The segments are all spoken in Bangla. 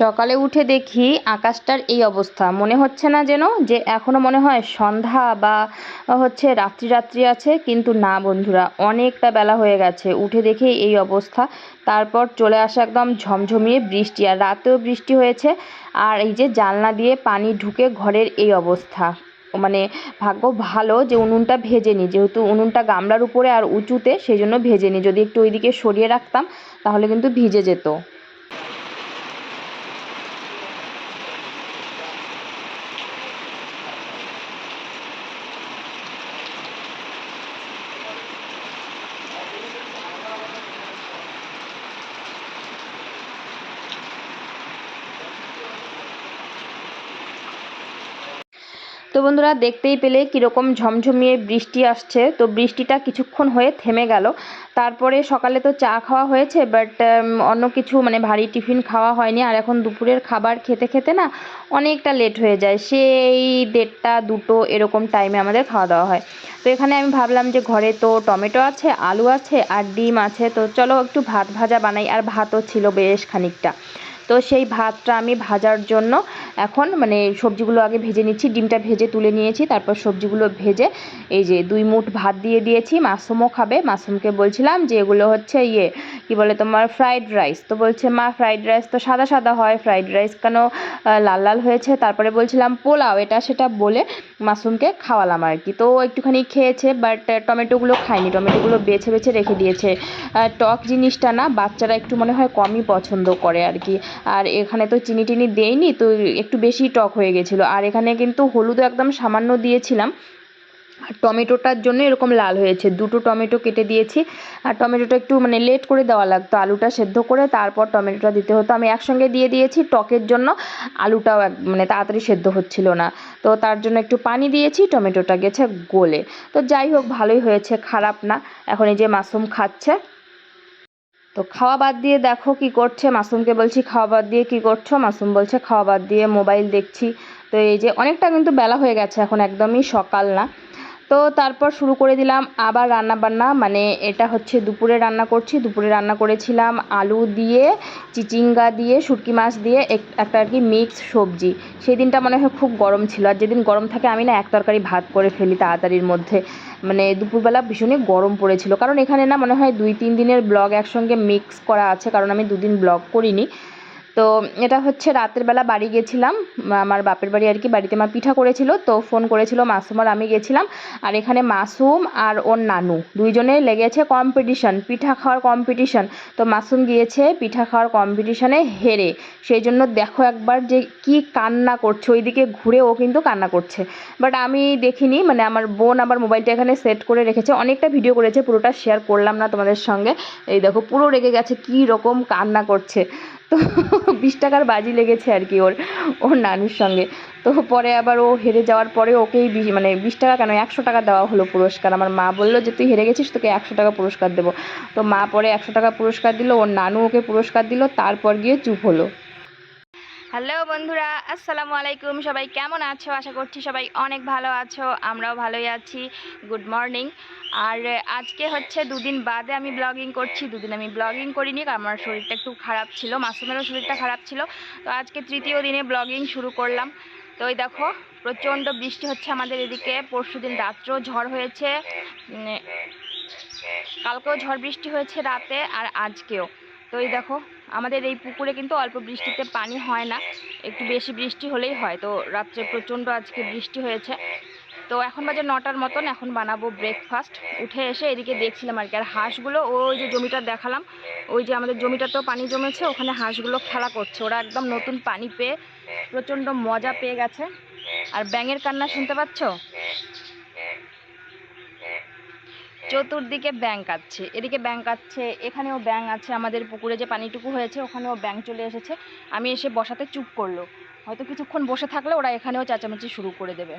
সকালে উঠে দেখি আকাশটার এই অবস্থা। মনে হচ্ছে না যেন যে এখনও মনে হয় সন্ধ্যা বা হচ্ছে রাত্রি রাত্রি আছে, কিন্তু না বন্ধুরা, অনেকটা বেলা হয়ে গেছে। উঠে দেখি এই অবস্থা। তারপর চলে আসা একদম ঝমঝমিয়ে বৃষ্টি, আর রাতেও বৃষ্টি হয়েছে। আর এই যে জানলা দিয়ে পানি ঢুকে ঘরের এই অবস্থা। মানে ভাগ্য ভালো যে উনুনটা ভেজেনি। যেহেতু উনুনটা গামলার উপরে আর উঁচুতে সেই জন্য ভেজেনি। যদি একটু ওইদিকে সরিয়ে রাখতাম, তাহলে কিন্তু ভিজে যেত। বন্ধুরা দেখতেই পেলে কীরকম ঝমঝমিয়ে বৃষ্টি আসছে। তো বৃষ্টিটা কিছুক্ষণ হয়ে থেমে গেল। তারপরে সকালে তো চা খাওয়া হয়েছে বাট অন্য কিছু মানে ভারী টিফিন খাওয়া হয়নি। আর এখন দুপুরের খাবার খেতে খেতে না অনেকটা লেট হয়ে যায়। সেই দেড়টা, দুটো এরকম টাইমে আমাদের খাওয়া দাওয়া হয়। তো এখানে আমি ভাবলাম যে ঘরে তো টমেটো আছে, আলু আছে, আর ডিম আছে। তো চলো একটু ভাত ভাজা বানাই। আর ভাতও ছিল বেশ খানিকটা। তো সেই ভাতটা আমি ভাজার জন্য এখন মানে সবজিগুলো আগে ভেজে নিচ্ছি, ডিমটা ভেজে তুলে নিয়েছি, তারপর সবজিগুলো ভেজে এই যে দুই মুঠ ভাত দিয়ে দিয়েছি, মাসুমও খাবে, মাসুমকে বলছিলাম যে এগুলো হচ্ছে ইয়ে কি বলে তোমার ফ্রাইড রাইস তো বলছে, মা ফ্রাইড রাইস তো সাদা সাদা হয় ফ্রাইড রাইস কেন লাল লাল হয়েছে? তারপরে বলছিলাম, পোলাও, এটা সেটা বলে মাসুমকে খাওয়ালাম আর কি তো একটুখানি খেয়েছে বাট টমেটোগুলো খায়নি, টমেটোগুলো বেছে বেছে রেখে দিয়েছে। টক জিনিসটা না, বাচ্চারা একটু মনে হয় কমই পছন্দ করে আর কি আর এখানে তো চিনি টিনি দেইনি, তো একটু বেশি টক হয়ে গেছিল। আর এখানে কিন্তু হলুদও একদম সামান্য দিয়েছিলাম। আর টমেটোটার জন্য এরকম লাল হয়েছে। দুটো টমেটো কেটে দিয়েছি। আর টমেটোটা একটু মানে লেট করে দেওয়া লাগতো, আলুটা সেদ্ধ করে তারপর টমেটোটা দিতে হতো। আমি একসঙ্গে দিয়ে দিয়েছি টকের জন্য, আলুটাও মানে তাড়াতাড়ি সেদ্ধ হচ্ছিল না। তো তার জন্য একটু পানি দিয়েছি, টমেটোটা গেছে গলে। তো যাই হোক, ভালোই হয়েছে, খারাপ না। এখন এই যে মাশরুম খাচ্ছে তো খাওয়া বাদ দিয়ে দেখো কি করছে, মাসুমকে বলছি খাওয়া বাদ দিয়ে কি করছ? মাসুম বলছে খাওয়া বাদ দিয়ে মোবাইল দেখছি। তো এই যে অনেকটা কিন্তু বেলা হয়ে গেছে, এখন একদমই সকাল না। তো তারপর শুরু করে দিলাম আবার রান্না বান্না মানে এটা হচ্ছে দুপুরে রান্না করছি। দুপুরে রান্না করেছিলাম আলু দিয়ে, চিচিঙ্গা দিয়ে, শুটকি মাছ দিয়ে একটা আর কি মিক্স সবজি। সেই দিনটা মনে হয় খুব গরম ছিল। আর যেদিন গরম থাকে আমি না এক তরকারি ভাত করে ফেলি তাড়াতাড়ির মধ্যে। মানে দুপুরবেলা ভীষণই গরম পড়েছিল। কারণ এখানে না মনে হয় দুই, তিন দিনের ব্লগ একসঙ্গে মিক্স করা আছে। কারণ আমি দুদিন ব্লগ করিনি। তো এটা হচ্ছে রাতের বেলা বাড়ি গেছিলাম, আমার বাপের বাড়ি আর কি, বাড়িতে মা পিঠা করেছিল, তো ফোন করেছিল মাসুম আর আমি গেছিলাম, আর এখানে মাসুম আর ওর নানু, দুইজনে লেগেছে কম্পিটিশন পিঠা খাওয়ার কম্পিটিশন তো মাসুম গিয়েছে পিঠা খাওয়ার কম্পিটিশনে হেরে, সেই জন্য দেখো একবার যে কি কান্না করছে, ওইদিকে ঘুরে ও কিন্তু কান্না করছে বাট আমি দেখিনি মানে আমার বোন আবার মোবাইলটা এখানে সেট করে রেখেছে, অনেকটা ভিডিও করেছে, পুরোটা শেয়ার করলাম না তোমাদের সঙ্গে, এই দেখো পুরো রেগে গেছে, কী রকম কান্না করছে তো বিশ টাকার বাজি লেগেছে আর কি ওর ওর নানুর সঙ্গে। তো পরে আবার ও হেরে যাওয়ার পরে ওকেই মানে বিশ টাকা কেন, একশো টাকা দেওয়া হলো পুরস্কার। আমার মা বলল যে, তুই হেরে গেছিস, তোকে একশো টাকা পুরস্কার দেবো। তো মা পরে একশো টাকা পুরস্কার দিল, ওর নানু ওকে পুরস্কার দিল, তারপর গিয়ে চুপ হলো। হ্যালো বন্ধুরা, আসসালামু আলাইকুম। সবাই কেমন আছো? আশা করছি সবাই অনেক ভালো আছো, আমরাও ভালোই আছি। গুড মর্নিং আর আজকে হচ্ছে দুদিন বাদে আমি ব্লগিং করছি। দুদিন আমি ব্লগিং করিনি, কারণ আমার শরীরটা একটু খারাপ ছিল, মাসুমেরও শরীরটা খারাপ ছিল। তো আজকে তৃতীয় দিনে ব্লগিং শুরু করলাম। তো ওই দেখো, প্রচণ্ড বৃষ্টি হচ্ছে আমাদের এদিকে। পরশু দিন রাত্রেও ঝড় হয়েছে। কালকেও ঝড় বৃষ্টি হয়েছে রাতে আর আজকেও। তো এই দেখো আমাদের এই পুকুরে কিন্তু অল্প বৃষ্টিতে পানি হয় না। একটু বেশি বৃষ্টি হলেই হয়। তো রাত্রে প্রচণ্ড আজকে বৃষ্টি হয়েছে। তো এখন বাজে নটার মতন। এখন বানাবো ব্রেকফাস্ট উঠে এসে এদিকে দেখছিলাম আর কি। আর হাঁসগুলো, ওই যে জমিটা দেখালাম, ওই যে আমাদের জমিটাতেও পানি জমেছে। ওখানে হাঁসগুলো খেলা করছে। ওরা একদম নতুন পানি পেয়ে প্রচণ্ড মজা পেয়ে গেছে। আর ব্যাঙের কান্না শুনতে পাচ্ছ? চতুর্দিকে ব্যাংক আছে। এদিকে ব্যাংক আছে, এখানেও ব্যাংক আছে, আমাদের পুকুরে যে পানিটুকু হয়েছে, ওখানেও ব্যাংক চলে এসেছে। আমি এসে বসাতে চুপ করল। হয়তো কিছুক্ষণ বসে থাকলে ওরা এখানেও চেঁচামেচি শুরু করে দেবে।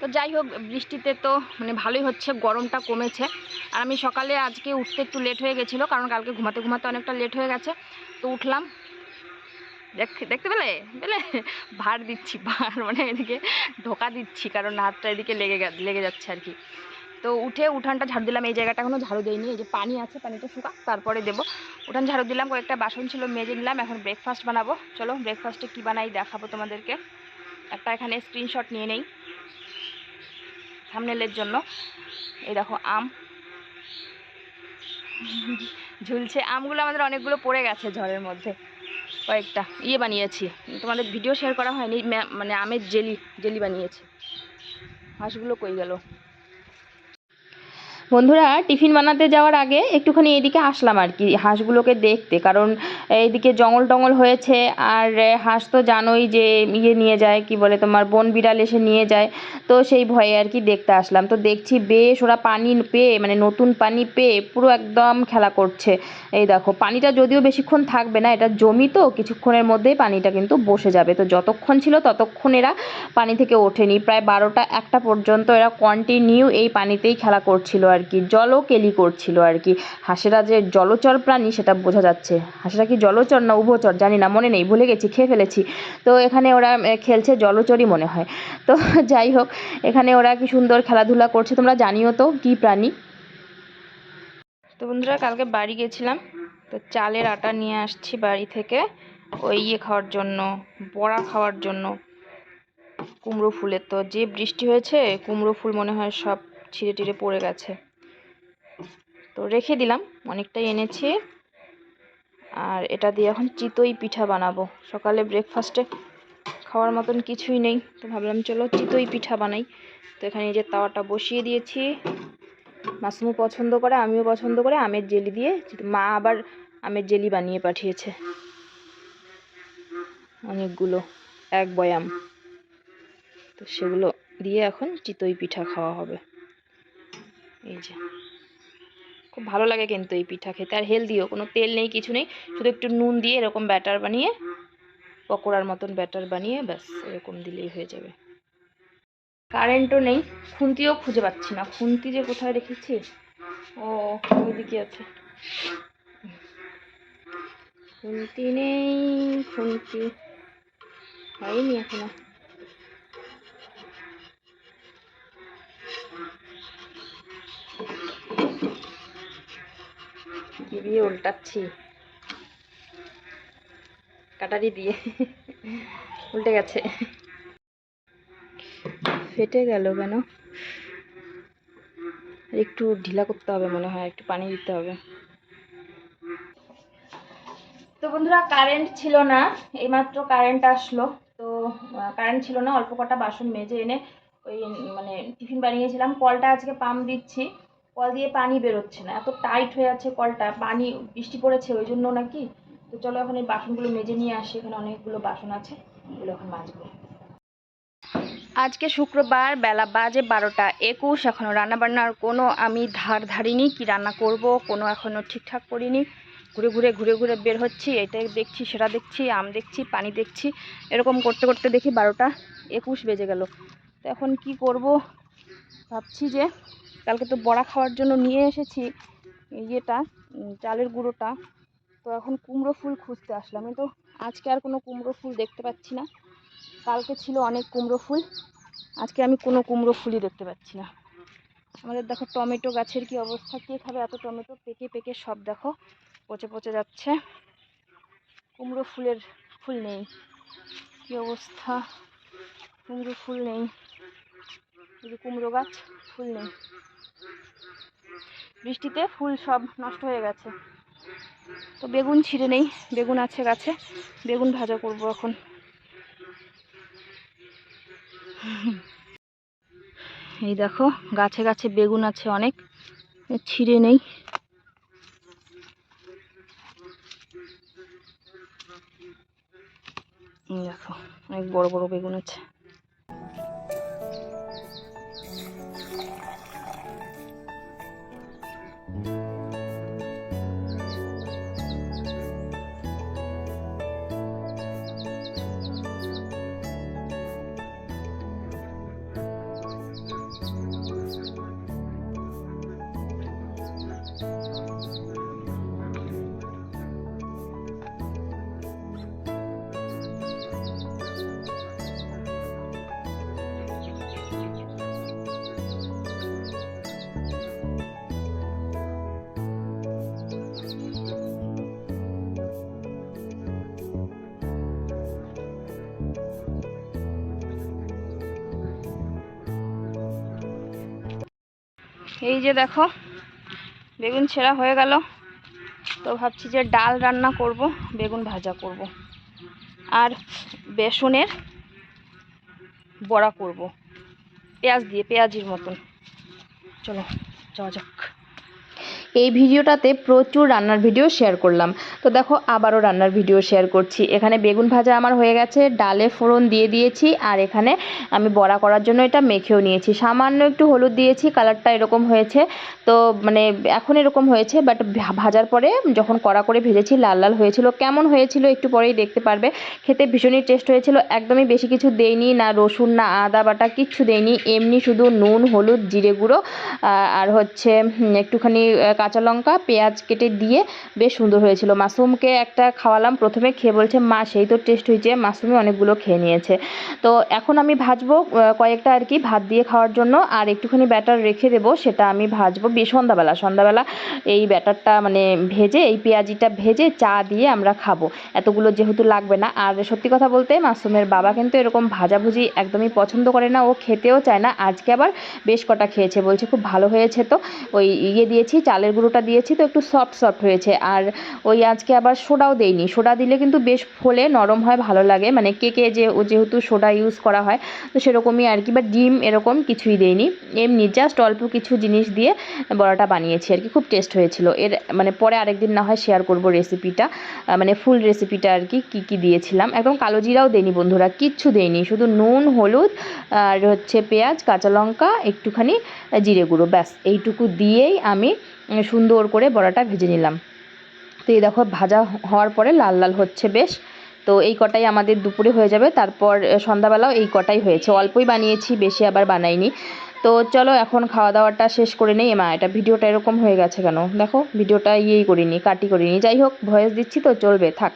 তো যাই হোক, বৃষ্টিতে তো মানে ভালোই হচ্ছে, গরমটা কমেছে। আর আমি সকালে আজকে উঠতে একটু লেট হয়ে গেছিল, কারণ কালকে ঘুমাতে ঘুমাতে অনেকটা লেট হয়ে গেছে। তো উঠলাম। দেখ, দেখতে পেলে? পেলে? ভার দিচ্ছি, ভার। মানে এদিকে ঢোকা দিচ্ছি, কারণ হাতটা এদিকে লেগে লেগে যাচ্ছে আর কি। তো উঠে উঠানটা ঝাড়ু দিলাম, এই জায়গাটা এখনও ঝাড়ু দেয়নি এই যে পানি আছে, পানিটা শুকা, তারপরে দেবো। উঠান ঝাড়ু দিলাম, কয়েকটা বাসন ছিল, মেজে নিলাম, এখন ব্রেকফাস্ট বানাবো। চলো ব্রেকফাস্টে কী বানাই দেখাবো তোমাদেরকে। একটা এখানে স্ক্রিনশট নিয়ে নেই থামনেলের জন্য। এই দেখো, আম। ঝুলছে, আমগুলো আমাদের অনেকগুলো পড়ে গেছে ঝড়ের মধ্যে। কয়েকটা ইয়ে বানিয়েছি। তোমাদের ভিডিও শেয়ার করা হয়নি মানে আমের জেলি জেলি বানিয়েছি। হাঁসগুলো কই গেল? বন্ধুরা টিফিন বানাতে যাওয়ার আগে একটুখানি এদিকে আসলাম আর কি হাঁসগুলোকে দেখতে। কারণ এইদিকে জঙ্গল টঙ্গল হয়েছে, আর হাঁস তো জানোই যে ইয়ে নিয়ে যায়, কি বলে তোমার, বন বিড়াল এসে নিয়ে যায়। তো সেই ভয়ে আর কি দেখতে আসলাম। তো দেখছি বেশ ওরা পানি পেয়ে মানে নতুন পানি পেয়ে পুরো একদম খেলা করছে। এই দেখো, পানিটা যদিও বেশিক্ষণ থাকবে না, এটা জমি তো, কিছুক্ষণের মধ্যেই পানিটা কিন্তু বসে যাবে। তো যতক্ষণ ছিল ততক্ষণ এরা পানি থেকে ওঠেনি। প্রায় বারোটা একটা পর্যন্ত এরা কন্টিনিউ এই পানিতেই খেলা করছিল আর কি। জলও কেলি করছিল আর কি। হাঁসেরা যে জলচর প্রাণী, সেটা বোঝা যাচ্ছে। হাঁসেরা কি জলচর না উভচর, জানি না, মনে নেই, ভুলে গেছি, খেয়ে ফেলেছি। তো এখানে ওরা খেলছে জলচরই মনে হয়। তো যাই হোক, এখানে ওরা কি সুন্দর খেলাধুলা করছে, তোমরা জানিও তো, কী প্রাণী? তো বন্ধুরা, কালকে বাড়ি গেছিলাম, তো চালের আটা নিয়ে আসছি বাড়ি থেকে, ওই ইয়ে খাওয়ার জন্য, বড়া খাওয়ার জন্য। কুমড়ো ফুলের তো, যে বৃষ্টি হয়েছে, কুমড়ো ফুল মনে হয় সব ছিঁড়ে টিড়ে পড়ে গেছে। তো রেখে দিলাম, অনেকটাই এনেছি। আর এটা দিয়ে এখন চিতই পিঠা বানাবো। সকালে ব্রেকফাস্টে খাওয়ার মতন কিছুই নেই, তো ভাবলাম চলো চিতই পিঠা বানাই। তো এখানে যে তাওয়াটা বসিয়ে দিয়েছি। মাসুমও পছন্দ করে, আমিও পছন্দ করে, আমের জেলি দিয়ে মা আবার আমের জেলি বানিয়ে পাঠিয়েছে। অনেকগুলো, এক বয়াম। তো সেগুলো দিয়ে এখন চিতই পিঠা খাওয়া হবে। এই যে। খুব ভালো লাগে কিন্তু এই পিঠা খেতে। আর হেলদিও কোনো তেল নেই, কিছু নেই, শুধু একটু নুন দিয়ে এরকম ব্যাটার বানিয়ে, পকোড়ার মতন ব্যাটার বানিয়ে ব্যাস, এরকম দিলেই হয়ে যাবে। কারেন্টও নেই, খুন্তিও খুঁজে পাচ্ছি না। খুন্তি যে কোথায় রেখেছি? ও, ওইদিকে আছে। খুন্তি নেই, খুন্তি হয়নি এখনও। কি দিয়ে উল্টাচ্ছি। কাটারি দিয়ে। উল্টে গেছে। ফেটে গেল কেন? একটু ঢিলা করতে হবে মনে হয়, একটু পানি দিতে হবে। তো বন্ধুরা কারেন্ট ছিল না, এইমাত্র কারেন্ট আসলো। তো কারেন্ট ছিল না, অল্প কটা বাসন মেজে এনে ওই মানে টিফিন বানিয়েছিলাম। কলটা আজকে পাম্প দিচ্ছি। কল দিয়ে পানি বেরোচ্ছে না। এত টাইট হয়ে আছে কলটা, পানি, বৃষ্টি পড়েছে ওই জন্য নাকি? তো চলো এখন এই বাসনগুলো মেজে নিয়ে আসি, এখানে অনেকগুলো বাসন আছে, এগুলো এখন মাজবো। আজকে শুক্রবার বেলা বাজে বারোটা একুশ এখনও রান্নাবান্নার কোনো আমি ধার ধারিনি, কি রান্না করব, কোনো এখনও ঠিকঠাক করিনি। ঘুরে ঘুরে ঘুরে ঘুরে বের হচ্ছি, এটা দেখছি, সেটা দেখছি, আম দেখছি, পানি দেখছি, এরকম করতে করতে দেখি বারোটা একুশ বেজে গেল। তো এখন কি করব? ভাবছি যে কালকে তো বড়া খাওয়ার জন্য নিয়ে এসেছি। ইয়েটা চালের গুঁড়োটা। তো এখন কুমড়ো ফুল খুঁজতে আসলাম। কিন্তু আজকে আর কোনো কুমড়ো ফুল দেখতে পাচ্ছি না। কালকে ছিল অনেক কুমড়ো ফুল। আজকে আমি কোনো কুমড়ো ফুলই দেখতে পাচ্ছি না। আমাদের দেখো টমেটো গাছের কি অবস্থা, কে খাবে? এত টমেটো পেকে পেকে সব দেখো, পচে পচে যাচ্ছে। কুমড়ো ফুলের ফুল নেই। কি অবস্থা? কুমড়ো ফুল নেই। কুমড়ো গাছ, ফুল নেই। বৃষ্টিতে ফুল সব নষ্ট হয়ে গেছে। তো বেগুন ছিঁড়ে নেই, বেগুন আছে গাছে, বেগুন ভাজা করব এখন। এই দেখো, গাছে গাছে বেগুন আছে অনেক, ছিঁড়ে নেই। দেখো, অনেক বড় বড় বেগুন আছে। এই যে দেখো, বেগুন ছেঁড়া হয়ে গেল। তো ভাবছি যে ডাল রান্না করব, বেগুন ভাজা করব। আর বেসনের বড়া করব। পেঁয়াজ দিয়ে, পেঁয়াজির মতন। চলো, যাওয়া যাক। এই ভিডিওটাতে প্রচুর রান্নার ভিডিও শেয়ার করলাম। তো দেখো, আবারও রান্নার ভিডিও শেয়ার করছি। এখানে বেগুন ভাজা আমার হয়ে গেছে, ডালে ফোড়ন দিয়ে দিয়েছি, আর এখানে আমি বড়া করার জন্য এটা মেখেও নিয়েছি। সামান্য একটু হলুদ দিয়েছি কালারটা এরকম হয়েছে। তো মানে এখন এরকম হয়েছে বাট ভাজার পরে যখন কড়া করে ভেজেছি, লাল লাল হয়েছিল। কেমন হয়েছিল একটু পরেই দেখতে পারবে। খেতে ভীষণই টেস্ট হয়েছিল। একদমই বেশি কিছু দেইনি, না রসুন, না আদা বাটা, কিচ্ছু দেইনি। এমনি শুধু নুন, হলুদ, জিরে গুঁড়ো আর হচ্ছে একটুখানি কাঁচা লঙ্কা, পেঁয়াজ কেটে দিয়ে বেশ সুন্দর হয়েছিল। মাশরুমকে একটা খাওয়ালাম, প্রথমে খেয়ে বলছে, মা, সেই তো টেস্ট হয়েছে মাশরুমে অনেকগুলো খেয়ে নিয়েছে। তো এখন আমি ভাজবো কয়েকটা আর কি ভাত দিয়ে খাওয়ার জন্য, আর একটুখানি ব্যাটার রেখে দেবো, সেটা আমি ভাজবো। সন্ধ্যাবেলা সন্ধ্যাবেলা এই ব্যাটারটা মানে ভেজে, এই পেঁয়াজিটা ভেজে চা দিয়ে আমরা খাব। এতগুলো যেহেতু লাগবে না, আর সত্যি কথা বলতে মাসুমের বাবা কিন্তু এরকম ভাজাভুজি একদমই পছন্দ করে না, ও খেতেও চায় না। আজকে আবার বেশ কটা খেয়েছে, বলছে খুব ভালো হয়েছে তো, ওই ইয়ে দিয়েছি, চালের গুঁড়োটা দিয়েছি তো একটু সফট সফট হয়েছে। আর ওই আজকে আবার সোডাও দেইনি। সোডা দিলে কিন্তু বেশ ফোলে, নরম হয়, ভালো লাগে। মানে কেকে যে, ও যেহেতু সোডা ইউজ করা হয়, তো সেরকমই আর কি। বা ডিম এরকম কিছুই দেইনি। এমনি জাস্ট অল্প কিছু জিনিস দিয়ে বড়াটা বানিয়েছি আর কি। খুব টেস্ট হয়েছিল। এর মানে পরে আরেকদিন না হয় শেয়ার করব রেসিপিটা মানে ফুল রেসিপিটা আর কি, কী কী দিয়েছিলাম। একদম কালো জিরাও দেয়নি বন্ধুরা, কিচ্ছু দেয়নি শুধু নুন, হলুদ আর হচ্ছে পেঁয়াজ, কাঁচা লঙ্কা, একটুখানি জিরে গুঁড়ো। ব্যাস, এইটুকু দিয়েই আমি সুন্দর করে বড়াটা ভেজে নিলাম। তো এই দেখো, ভাজা হওয়ার পরে লাল লাল হচ্ছে বেশ। তো এই কটাই আমাদের দুপুরে হয়ে যাবে। তারপর সন্ধ্যাবেলাও এই কটাই হয়েছে। অল্পই বানিয়েছি, বেশি আবার বানাইনি। তো চলো এখন খাওয়া দাওয়াটা শেষ করে নেই। মা এটা ভিডিওটা এরকম হয়ে গেছে কেন? দেখো, ভিডিওটা ইয়েই করিনি কাটি করিনি। যাই হোক, ভয়েস দিচ্ছি তো, চলবে, থাক।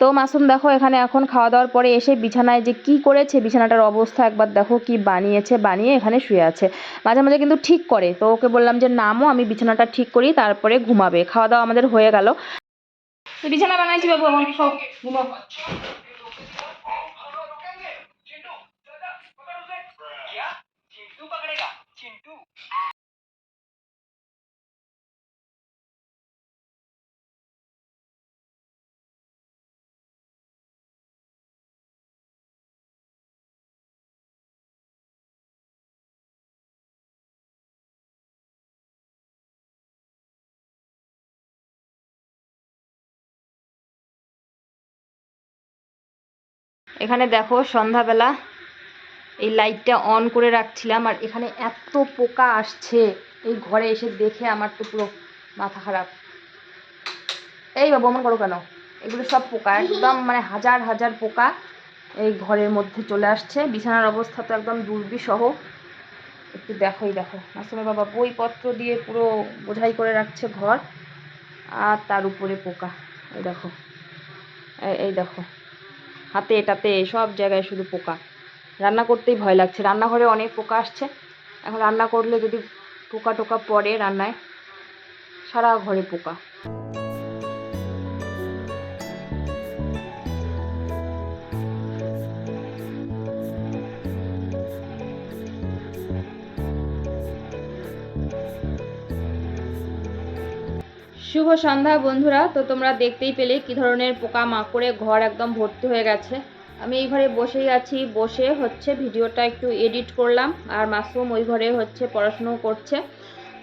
তো মাসুম, দেখো, এখানে এখন খাওয়া দাওয়ার পরে এসে বিছানায় যে কি করেছে, বিছানাটার অবস্থা একবার দেখো কি বানিয়েছে, বানিয়ে এখানে শুয়ে আছে। মাঝে মাঝে কিন্তু ঠিক করে। তো ওকে বললাম যে নামও আমি বিছানাটা ঠিক করি, তারপরে ঘুমাবে। খাওয়া দাওয়া আমাদের হয়ে গেল। বিছানা বানাইছি বাবু, আমার সব ঘুমাও এখানে দেখো সন্ধ্যাবেলা এই লাইটটা অন করে রাখছিলাম, আর এখানে এত পোকা আসছে। এই ঘরে এসে দেখে আমার তো পুরো মাথা খারাপ। এই বাবু আমার করো কেন? এগুলো সব পোকা, একদম মানে হাজার হাজার পোকা এই ঘরের মধ্যে চলে আসছে। বিছানার অবস্থা তো একদম দুর্বিসহ একটু দেখোই, দেখো। মাসুমের বাবা বইপত্র দিয়ে পুরো বোঝাই করে রাখছে ঘর, আর তার উপরে পোকা। এই দেখো। এই দেখো। হাতে এটাতে সব জায়গায় শুধু পোকা। রান্না করতেই ভয় লাগছে। রান্নাঘরে অনেক পোকা আসছে। এখন রান্না করলে যদি পোকা টোকা পড়ে রান্নায়, সারা ঘরে পোকা। শুভ সন্ধ্যা বন্ধুরা। তো তোমরা দেখতেই পেলে কি ধরনের পোকা মাকড়ে ঘর একদম ভর্তি হয়ে গেছে। আমি এই ঘরে বসেই আছি। বসে হচ্ছে ভিডিওটা একটু এডিট করলাম আর মাসুম ওই ঘরে হচ্ছে পড়াশুনো করছে।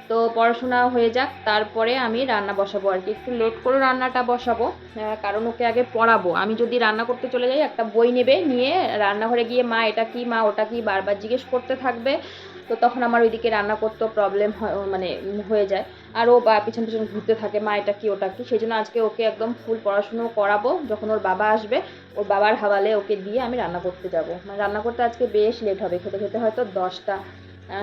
তো পড়াশোনা হয়ে যাক, তারপরে আমি রান্না বসাবো আর কি। একটু লেট করে রান্নাটা বসাবো কারণ ওকে আগে পড়াবো। আমি যদি রান্না করতে চলে যাই, একটা বই নেবে নিয়ে রান্নাঘরে গিয়ে মা এটা কি, মা ওটা কি বারবার জিজ্ঞেস করতে থাকবে। তো তখন আমার ওইদিকে রান্না করতেও প্রবলেম হয় মানে হয়ে যায়। আর ও বা পিছন পিছন ঘুরতে থাকে, মা এটা কি, ওটা কি। সেই জন্য আজকে ওকে একদম ফুল পড়াশুনো করাবো, যখন ওর বাবা আসবে, ওর বাবার হাওয়ালে ওকে দিয়ে আমি রান্না করতে যাব। মানে রান্না করতে আজকে বেশ লেট হবে, খেতে খেতে হয়তো দশটা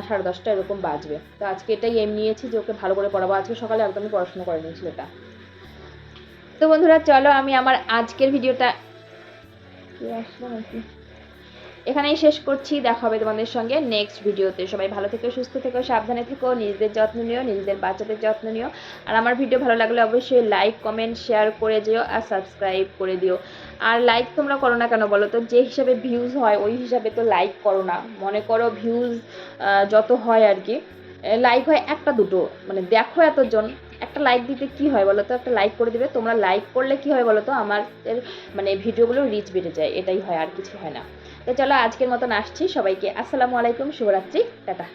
সাড়ে দশটা এরকম বাজবে। তো আজকে এটাই এম নিয়েছি যে ওকে ভালো করে পড়াবো। আজকে সকালে একদমই পড়াশুনো করে নিয়েছিল এটা তো বন্ধুরা, চলো আমি আমার আজকের ভিডিওটা আসলো নাকি? এখানেই শেষ করছি। দেখা হবে তোমাদের সঙ্গে নেক্সট ভিডিওতে সবাই ভালো থেকো, সুস্থ থেকো, সাবধানে থেকো, নিজেদের যত্ন নিও, নিজেদের বাচ্চাদের যত্ন নিও। আর আমার ভিডিও ভালো লাগলে অবশ্যই লাইক কমেন্ট শেয়ার করে যেও আর সাবস্ক্রাইব করে দিও। আর লাইক তোমরা করো না কেন বলো তো? যে হিসাবে ভিউজ হয়, ওই হিসাবে তো লাইক করো না। মনে করো ভিউজ যত হয় আর কি লাইক হয় একটা দুটো। মানে দেখো এতজন, একটা লাইক দিতে কি হয় বলো তো? একটা লাইক করে দিবে। তোমরা লাইক করলে কি হয় বলো তো? আমাদের মানে ভিডিওগুলো রিচ বেড়ে যায়। এটাই হয়, আর কিছু হয় না। তো চলো আজকের মতন আসছি সবাইকে। আসসালামু আলাইকুম শুভরাত্রি টাটা।